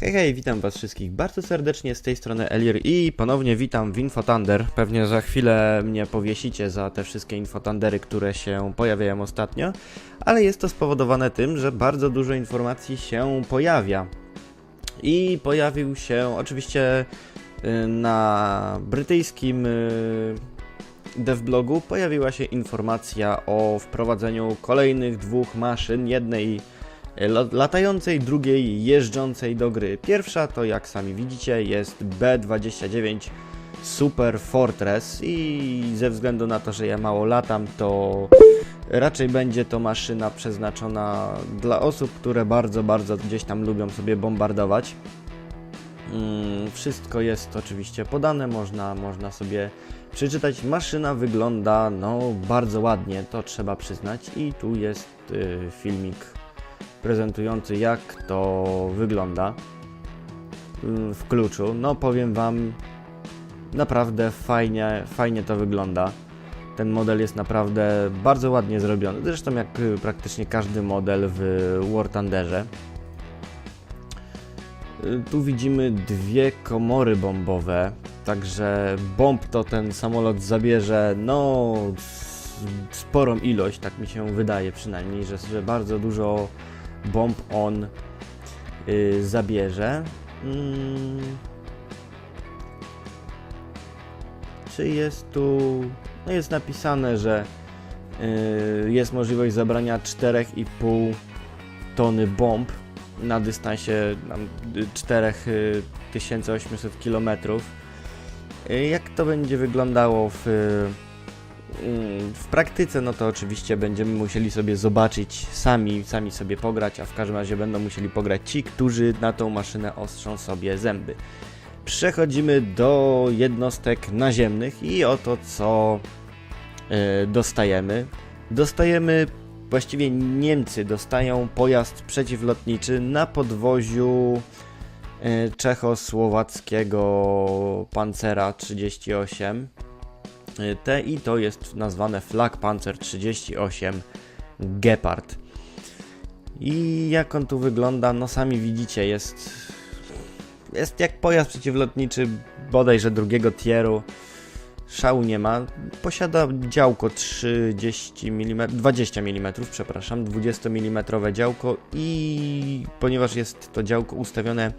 Hej, hej, witam was wszystkich bardzo serdecznie z tej strony Elir i ponownie witam w Infothunder. Pewnie za chwilę mnie powiesicie za te wszystkie Infothundery, które się pojawiają ostatnio, ale jest to spowodowane tym, że bardzo dużo informacji się pojawia. I pojawił się oczywiście y, na brytyjskim y, devblogu pojawiła się informacja o wprowadzeniu kolejnych dwóch maszyn, jednej latającej, drugiej jeżdżącej do gry. Pierwsza to jak sami widzicie jest B29 Super Fortress i ze względu na to, że ja mało latam, to raczej będzie to maszyna przeznaczona dla osób, które bardzo, bardzo gdzieś tam lubią sobie bombardować. Mm, Wszystko jest oczywiście podane, można, można sobie przeczytać. Maszyna wygląda no bardzo ładnie, to trzeba przyznać i tu jest y, filmik prezentujący jak to wygląda mm, w kluczu. No powiem wam, naprawdę fajnie, fajnie to wygląda. Ten model jest naprawdę bardzo ładnie zrobiony, zresztą jak y, praktycznie każdy model w War Thunderze. Y, Tu widzimy dwie komory bombowe, także bomb to ten samolot zabierze, no, sporą ilość, tak mi się wydaje przynajmniej, że, że bardzo dużo bomb on y, zabierze. Mm. Czy jest tu. No jest napisane, że y, jest możliwość zabrania 4,5 tony bomb na dystansie tam, y, 4800 km. Y, Jak to będzie wyglądało w, y, w praktyce, no to oczywiście będziemy musieli sobie zobaczyć sami, sami sobie pograć, a w każdym razie będą musieli pograć ci, którzy na tą maszynę ostrzą sobie zęby. Przechodzimy do jednostek naziemnych i oto co y, dostajemy. Dostajemy, właściwie Niemcy dostają pojazd przeciwlotniczy na podwoziu y, czechosłowackiego Pancera 38. Te i to jest nazwane Flak Panzer 38 Gepard. I jak on tu wygląda, no sami widzicie, jest, jest jak pojazd przeciwlotniczy bodajże drugiego tieru. Szału nie ma. Posiada działko 30 mm, 20 mm, przepraszam, 20 mm działko i ponieważ jest to działko ustawione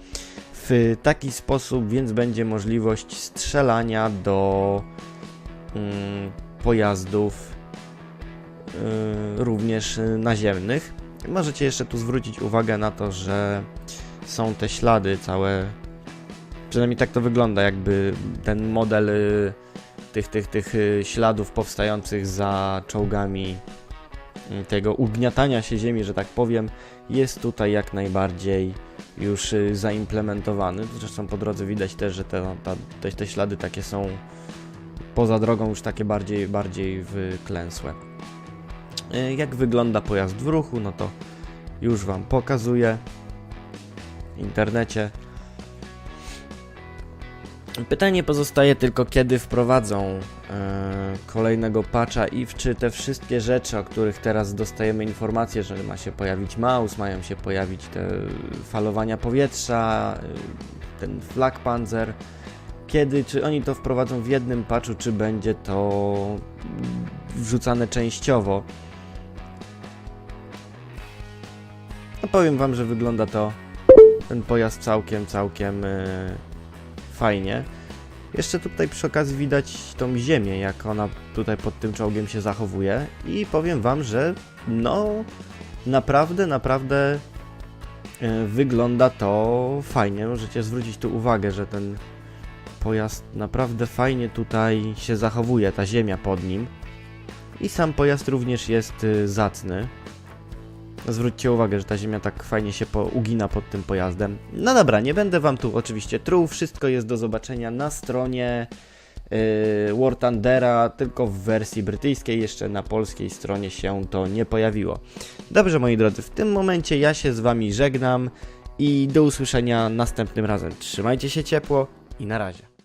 w taki sposób, więc będzie możliwość strzelania do pojazdów y, również y, naziemnych. Możecie jeszcze tu zwrócić uwagę na to, że są te ślady całe. Przynajmniej tak to wygląda, jakby ten model y, tych, tych, tych śladów powstających za czołgami tego ugniatania się ziemi, że tak powiem, jest tutaj jak najbardziej już zaimplementowany. Zresztą po drodze widać też, że te, te, te ślady takie są poza drogą już takie bardziej, bardziej wyklęsłe. Y, Jak wygląda pojazd w ruchu, no to już Wam pokazuję w internecie. Pytanie pozostaje tylko, kiedy wprowadzą e, kolejnego patcha i w czy te wszystkie rzeczy, o których teraz dostajemy informacje, że ma się pojawić mouse, mają się pojawić te falowania powietrza, y, ten flag panzer, kiedy, czy oni to wprowadzą w jednym patchu, czy będzie to wrzucane częściowo. No powiem wam, że wygląda to ten pojazd całkiem, całkiem y, fajnie. Jeszcze tutaj przy okazji widać tą ziemię, jak ona tutaj pod tym czołgiem się zachowuje i powiem wam, że no naprawdę, naprawdę y, wygląda to fajnie. Możecie zwrócić tu uwagę, że ten pojazd naprawdę fajnie tutaj się zachowuje, ta ziemia pod nim. I sam pojazd również jest y, zacny. Zwróćcie uwagę, że ta ziemia tak fajnie się ugina pod tym pojazdem. No dobra, nie będę wam tu oczywiście truł, wszystko jest do zobaczenia na stronie yy, War Thundera, tylko w wersji brytyjskiej, jeszcze na polskiej stronie się to nie pojawiło. Dobrze moi drodzy, w tym momencie ja się z wami żegnam i do usłyszenia następnym razem. Trzymajcie się ciepło i na razie.